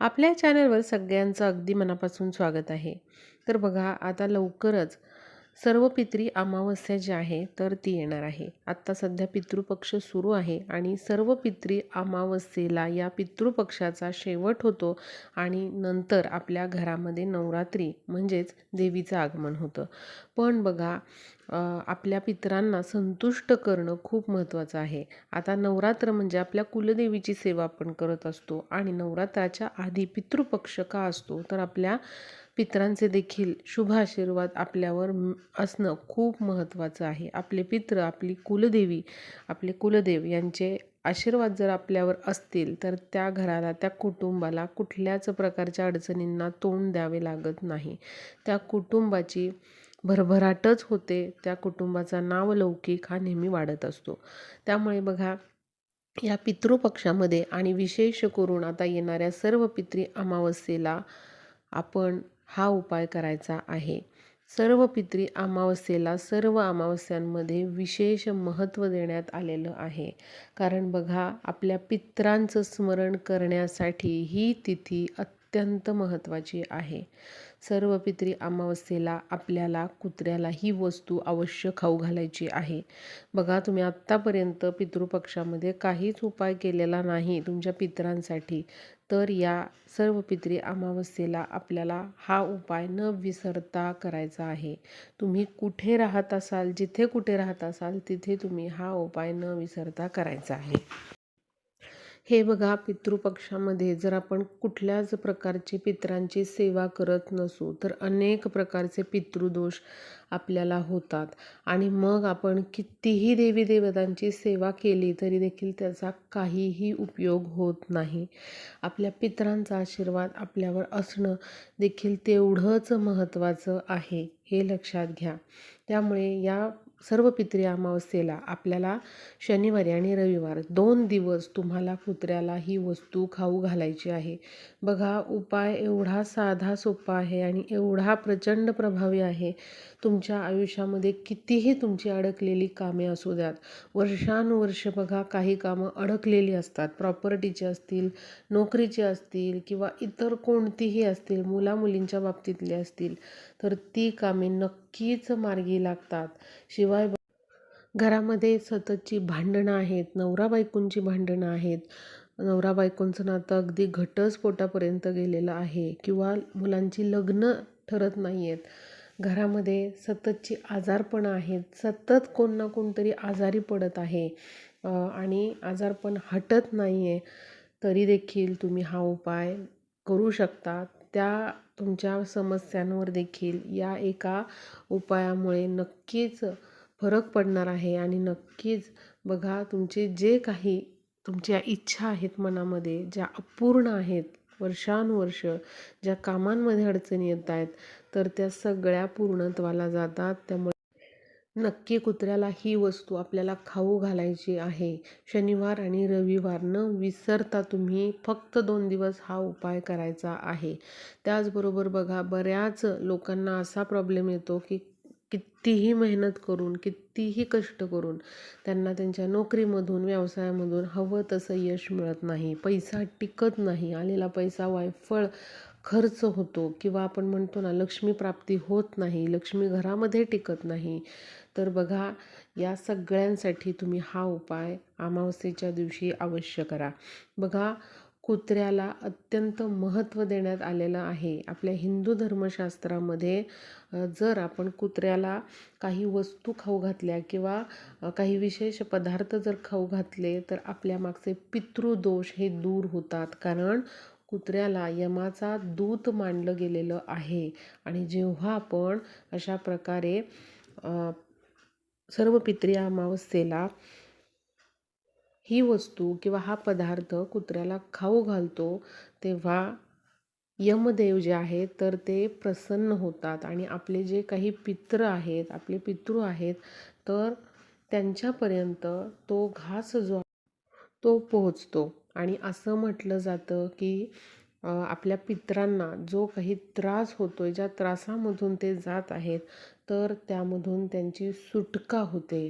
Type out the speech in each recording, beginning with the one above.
आपल्या चॅनलवर सगळ्यांचं अगदी मनापासून स्वागत आहे. तर बघा आता लवकरच सर्व पितरी अमावस्या जी आहे तर ती येणार आहे. आत्ता सध्या पितृपक्ष सुरू आहे आणि सर्व पितरी अमावस्येला या पितृपक्षाचा शेवट होतो आणि नंतर आपल्या घरामध्ये नवरात्री म्हणजेच देवीचं आगमन होतं. पण बघा आपल्या पितरांना संतुष्ट करणं खूप महत्त्वाचं आहे. आता नवरात्र म्हणजे आपल्या कुलदेवीची सेवा आपण करत असतो आणि नवरात्राच्या आधी पितृपक्ष का असतो तर आपल्या पित्रांचे देखील शुभ आशीर्वाद आपल्यावर असणं खूप महत्त्वाचं आहे. आपले पित्र आपली कुलदेवी आपले कुलदेव यांचे आशीर्वाद जर आपल्यावर असतील तर त्या घराला त्या कुटुंबाला कुठल्याच प्रकारच्या अडचणींना तोंड द्यावे लागत नाही. त्या कुटुंबाची भरभराटच होते त्या कुटुंबाचा नावलौकिक हा नेहमी वाढत असतो. त्यामुळे बघा या पितृपक्षामध्ये आणि विशेष करून आता येणाऱ्या सर्व पितृ अमावस्येला आपण हा उपाय करायचा आहे. सर्व पितृ अमावस्येला सर्व अमावस्यांमध्ये विशेष महत्त्व देण्यात आलेलं आहे. कारण बघा आपल्या पित्रांचं स्मरण करण्यासाठी ही तिथी अत्यंत महत्त्वाची आहे. सर्व पितरी अमावस्येला आपल्याला कुत्र्याला ही वस्तू अवश्य खाऊ घालायची आहे. बघा तुम्ही आत्तापर्यंत पितृपक्षामध्ये काहीच उपाय केलेला नाही तुमच्या पितरांसाठी. तर या सर्व पितरी अमावस्येला आपल्याला हा उपाय न विसरता करायचा आहे. तुम्ही कुठे राहत असाल जिथे कुठे राहत असाल तिथे तुम्ही हा उपाय न विसरता करायचा आहे. हे बघा पितृपक्षामध्ये जर आपण कुठल्याच प्रकारची पितरांची सेवा करत नसू तर अनेक प्रकारचे पितृदोष आपल्याला होतात. आणि मग आपण कितीही देवी देवतांची सेवा केली तरी देखील त्याचा काहीही उपयोग होत नाही. आपल्या पितरांचा आशीर्वाद आपल्यावर असणं देखील तेवढंच महत्त्वाचं आहे हे लक्षात घ्या. त्यामुळे या सर्व पितरी अमावस्येला आपल्याला शनिवारी आणि रविवार दोन दिवस तुम्हाला कुत्र्याला ही वस्तू खाऊ घालायची आहे. बघा उपाय एवढा साधा सोपा आहे आणि एवढा प्रचंड प्रभावी आहे. तुमच्या आयुष्यामध्ये कितीही तुमची अडकलेली कामे असू द्यात वर्षानुवर्ष बघा काही कामं अडकलेली असतात. प्रॉपर्टीची असतील नोकरीची असतील किंवा इतर कोणतीही असतील मुलामुलींच्या बाबतीतली असतील तर ती कामे नक्कीच मार्गी लागतात. शिवाय घरामध्ये सततची भांडणं आहेत नवरा बायकोंची भांडणं आहेत. नवरा बायकोंचं नातं अगदी घटस्फोटापर्यंत गेलेलं आहे किंवा मुलांची लग्न ठरत नाही आहेत घरामध्ये सततची आजारपणं आहेत. सतत कोण ना कोणतरी आजारी पडत आहे. आणि आजारपण हटत नाही आहे तरी देखील तुम्ही हा उपाय करू शकता. त्या तुमच्या समस्यांवर देखील या एका उपायामुळे नक्कीच फरक पडणार आहे. आणि नक्कीच बघा तुमचे जे काही तुमच्या इच्छा आहेत मनामध्ये ज्या अपूर्ण आहेत वर्षानुवर्ष ज्या कामांमध्ये अडचणी येत आहेत तर त्या सगळ्या पूर्णत्वाला जातात. त्यामुळे नक्की कुत्र्याला ही वस्तू आपल्याला खाऊ घालायची आहे. शनिवार आणि रविवार न विसरता तुम्ही फक्त दोन दिवस हा उपाय करायचा आहे. त्याचबरोबर बघा बऱ्याच लोकांना असा प्रॉब्लेम येतो की कितीही मेहनत करून कितीही कष्ट करून त्यांना त्यांच्या नोकरीमधून व्यवसायामधून हवं तसं यश मिळत नाही. पैसा टिकत नाही. आलेला पैसा वायफळ खर्च होतो किंवा आपण म्हणतो ना लक्ष्मी प्राप्ती होत नाही लक्ष्मी घरामध्ये टिकत नाही तर बघा या सगळ्यांसाठी तुम्ही हा उपाय अमावस्येच्या दिवशी अवश्य करा. बघा कुत्र्याला अत्यंत महत्त्व देण्यात आलेलं आहे. आपल्या हिंदू धर्मशास्त्रामध्ये जर आपण कुत्र्याला काही वस्तू खाऊ घातल्या किंवा काही विशेष पदार्थ जर खाऊ घातले तर आपल्या मागचे पितृदोष हे दूर होतात. कारण कुत्र्याला यमाचा दूत मानलं गेलेलं आहे. आणि जेव्हा आपण अशा प्रकारे सर्व पित्री अमावस्येला ही वस्तू किंवा हा पदार्थ कुत्र्याला खाऊ घालतो तेव्हा यमदेव जे आहेत तर ते प्रसन्न होतात. आणि आपले जे काही पित्र आहेत आपले पितृ आहेत तर त्यांच्यापर्यंत तो घास जो तो पोहोचतो. आणि असं म्हटलं जातं की आपल्या पित्रांना जो काही त्रास होतो आहे ज्या त्रासामधून ते जात आहेत तर त्यामधून त्यांची सुटका होते.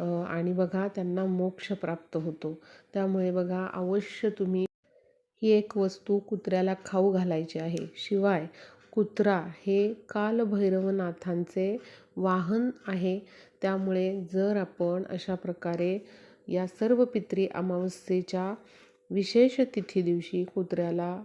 आणि बघा त्यांना मोक्ष प्राप्त होतो. त्यामुळे बघा अवश्य तुम्ही ही एक वस्तू कुत्र्याला खाऊ घालायची आहे. शिवाय कुत्रा हे कालभैरवनाथांचे वाहन आहे. त्यामुळे जर आपण अशा प्रकारे या सर्व पित्री अमावस्येच्या विशेष तिथी दिवशी कुत्र्याला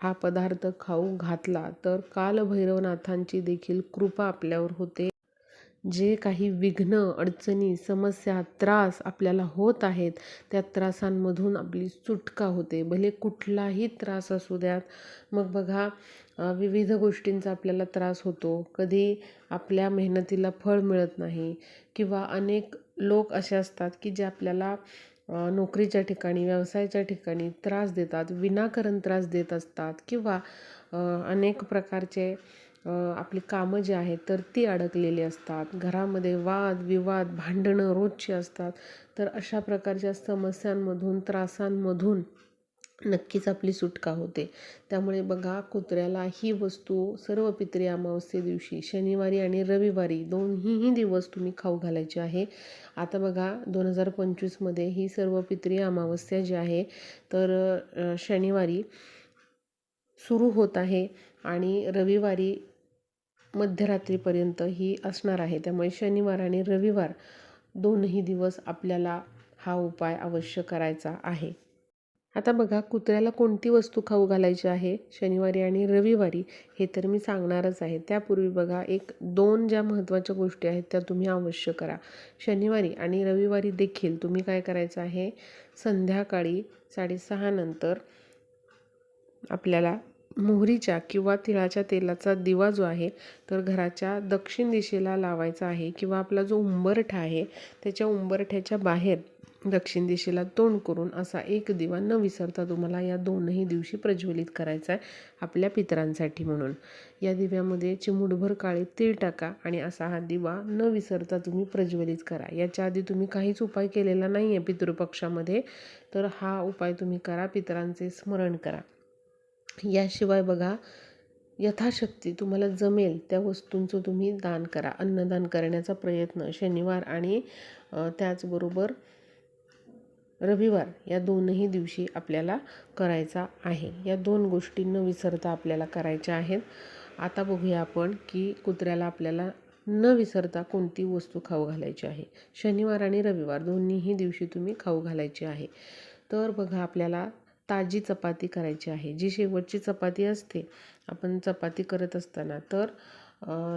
हा पदार्थ खाऊ घातला तर कालभैरवनाथांची देखील कृपा आपल्यावर होते. जे काही विघ्न अडचणी समस्या त्रास आपल्याला होत आहेत त्या त्रासांमधून आपली सुटका होते. भले कुठलाही त्रास असू द्यात मग बघा विविध गोष्टींचा आपल्याला त्रास होतो. कधी आपल्या मेहनतीला फळ मिळत नाही किंवा अनेक लोक असे असतात की जे आपल्याला नोकरीच्या ठिकाणी व्यवसायाच्या ठिकाणी त्रास देतात विनाकारण त्रास देत असतात किंवा अनेक प्रकारचे आपली कामं जी आहेत तर ती अडकलेली असतात. घरामध्ये वाद विवाद भांडणं रोजची असतात. तर अशा प्रकारच्या समस्यांमधून त्रासांमधून नक्कीच आपली सुटका होते? त्यामुळे बघा कुत्र्याला ही वस्तू सर्व पित्री अमावस्ये दिवशी शनिवारी आणि रविवारी दोन्हीही दिवस तुम्ही खाऊ घालायचे आहे. आता बघा दोन हजार पंचवीसमध्ये ही सर्व पित्री अमावस्या जी आहे तर शनिवारी सुरू होत आहे आणि रविवारी मध्यरात्रीपर्यंत ही असणार आहे. त्यामुळे शनिवार आणि रविवार दोनही दिवस आपल्याला हा उपाय अवश्य करायचा आहे. आता बघा कुत्र्याला कोणती वस्तू खाऊ घालायची आहे? शनिवारी आणि रविवारी हे तर मी सांगणारच आहे. त्यापूर्वी बघा एक दोन ज्या महत्त्वाच्या गोष्टी आहेत त्या तुम्ही अवश्य करा. शनिवारी आणि रविवारी देखील तुम्ही काय करायचं आहे? संध्याकाळी साडेसहानंतर आपल्याला मोहरीच्या किंवा तिळाच्या तेलाचा दिवा जो आहे तर घराच्या दक्षिण दिशेला लावायचा आहे किंवा आपला जो उंबरठा आहे त्याच्या उंबरठ्याच्या बाहेर दक्षिण दिशेला तोंड करून असा एक दिवा न विसरता तुम्हाला या दोनही दिवशी प्रज्वलित करायचा आहे आपल्या पितरांसाठी म्हणून. या दिव्यामध्ये चिमूटभर काळे तीळ टाका आणि असा हा दिवा न विसरता तुम्ही प्रज्वलित करा. याच्या आधी तुम्ही काहीच उपाय केलेला नाही आहे पितृपक्षामध्ये तर हा उपाय तुम्ही करा पितरांचे स्मरण करा. याशिवाय बघा यथाशक्ती तुम्हाला जमेल त्या वस्तूंचं तुम्ही दान करा. अन्नदान करण्याचा प्रयत्न शनिवार आणि त्याचबरोबर रविवार या दोनही दिवशी आपल्याला करायचा आहे. या दोन गोष्टी न विसरता आपल्याला करायच्या आहेत. आता बघूया आपण की कुत्र्याला आपल्याला न विसरता कोणती वस्तू खाऊ घालायची आहे. शनिवार आणि रविवार दोन्हीही दिवशी तुम्ही खाऊ घालायची आहे. तर बघा आपल्याला ताजी चपाती करायची आहे. जी शेवटची चपाती असते आपण चपाती करत असताना तर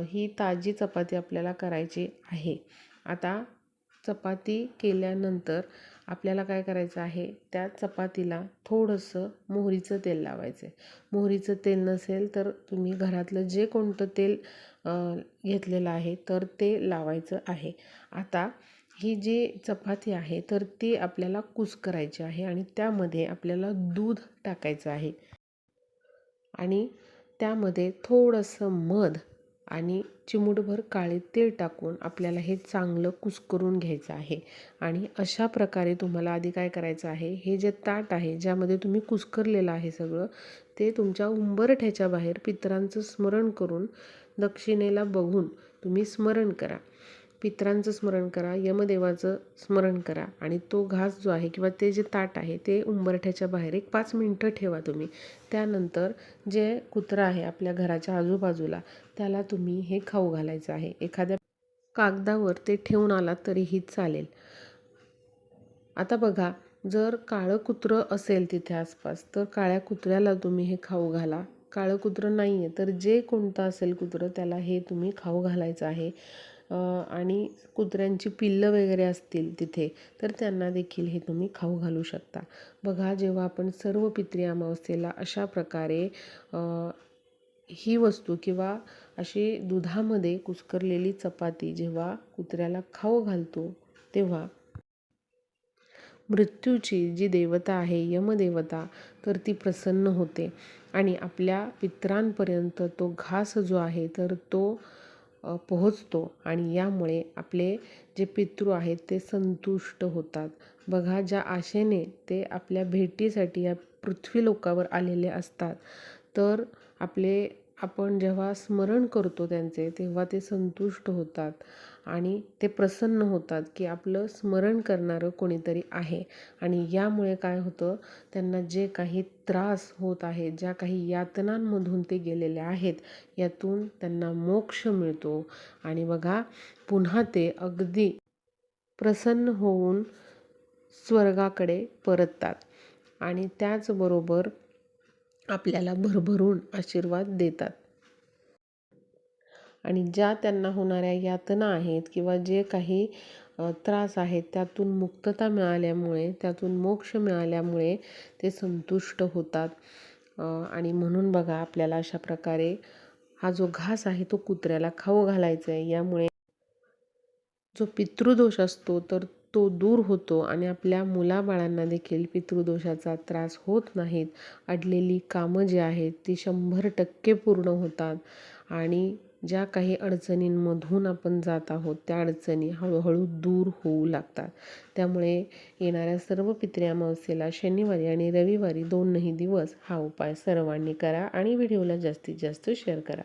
ही ताजी चपाती आपल्याला करायची आहे. आता चपाती केल्यानंतर आपल्याला काय करायचं आहे? त्या चपातीला थोडंसं मोहरीचं तेल लावायचं आहे मोहरीचं तेल नसेल तर तुम्ही घरातलं जे कोणतं तेल घेतलेलं आहे तर ते लावायचं आहे. आता ही जी चपाती आहे तर ती आपल्याला कुस करायची आहे आणि त्यामध्ये आपल्याला दूध टाकायचं आहे. आणि त्यामध्ये थोडंसं मध आणि चिमूटभर काळे तेल टाकून आपल्याला हे चांगलं कुस्करून घ्यायचं आहे. आणि अशा प्रकारे तुम्हाला आधी काय करायचं आहे हे जे ताट आहे ज्यामध्ये तुम्ही कुस्करलेलं आहे सगळं ते तुमच्या उंबरठ्याच्या बाहेर पितरांचं स्मरण करून दक्षिणेला बघून तुम्ही स्मरण करा. पितरांचं स्मरण करा यमदेवाचं स्मरण करा आणि तो घास जो आहे किंवा ते जे ताट आहे ते उंबरठ्याच्या बाहेर एक पाच मिनटं ठेवा तुम्ही. त्यानंतर जे कुत्रा आहे आपल्या घराच्या आजूबाजूला त्याला तुम्ही हे खाऊ घालायचं आहे. एखाद्या कागदावर ते ठेवून आलात तरीही चालेल. आता बघा जर काळं कुत्रं असेल तिथे आसपास तर काळ्या कुत्र्याला तुम्ही हे खाऊ घाला. काळं कुत्रं नाही आहे तर जे कोणतं असेल कुत्रं त्याला हे तुम्ही खाऊ घालायचं आहे. आणि कुत्र्यांची पिल्लं वगैरे असतील तिथे तर त्यांना देखील हे तुम्ही खाऊ घालू शकता. बघा जेव्हा आपण सर्व पित्री अमावस्येला अशा प्रकारे ही वस्तू किंवा अशी दुधामध्ये कुस्करलेली चपाती जेव्हा कुत्र्याला खाऊ घालतो तेव्हा मृत्यूची जी देवता आहे यमदेवता तर ती प्रसन्न होते. आणि आपल्या पित्रांपर्यंत तो घास जो आहे तर तो पोहोचतो आणि यामुळे आपले जे पितृ आहेत ते संतुष्ट होतात. बघा ज्या आशेने ते आपल्या भेटीसाठी या पृथ्वी लोकावर आलेले असतात तर आपले आपण जेव्हा स्मरण करतो त्यांचे तेव्हा ते संतुष्ट होतात आणि ते प्रसन्न होतात की आपलं स्मरण करणारं कोणीतरी आहे. आणि यामुळे काय होतं त्यांना जे काही त्रास होत आहे ज्या काही यातनांमधून ते गेलेले आहेत यातून त्यांना मोक्ष मिळतो. आणि बघा पुन्हा ते अगदी प्रसन्न होऊन स्वर्गाकडे परततात. आणि त्याचबरोबर आपल्याला भरभरून आशीर्वाद देतात. आणि ज्या त्यांना होणाऱ्या यातना आहेत किंवा जे काही त्रास आहेत त्यातून मुक्तता मिळाल्यामुळे त्यातून मोक्ष मिळाल्यामुळे ते संतुष्ट होतात. आणि म्हणून बघा आपल्याला अशा प्रकारे हा जो घास आहे तो कुत्र्याला खाऊ घालायचा आहे यामुळे जो पितृदोष असतो तर तो दूर होतो आणि आपल्या मुलाबाळांना देखील पितृदोषाचा त्रास होत नाहीत. अडलेली कामं जी आहेत ती शंभर टक्के पूर्ण होतात. आणि ज्या काही अडचणींमधून आपण जात आहोत त्या अडचणी हळूहळू दूर होऊ लागतात. त्यामुळे येणाऱ्या सर्व पितृ अमावस्येला शनिवारी आणि रविवारी दोनही दिवस हा उपाय सर्वांनी करा आणि व्हिडिओला जास्तीत जास्त शेअर करा.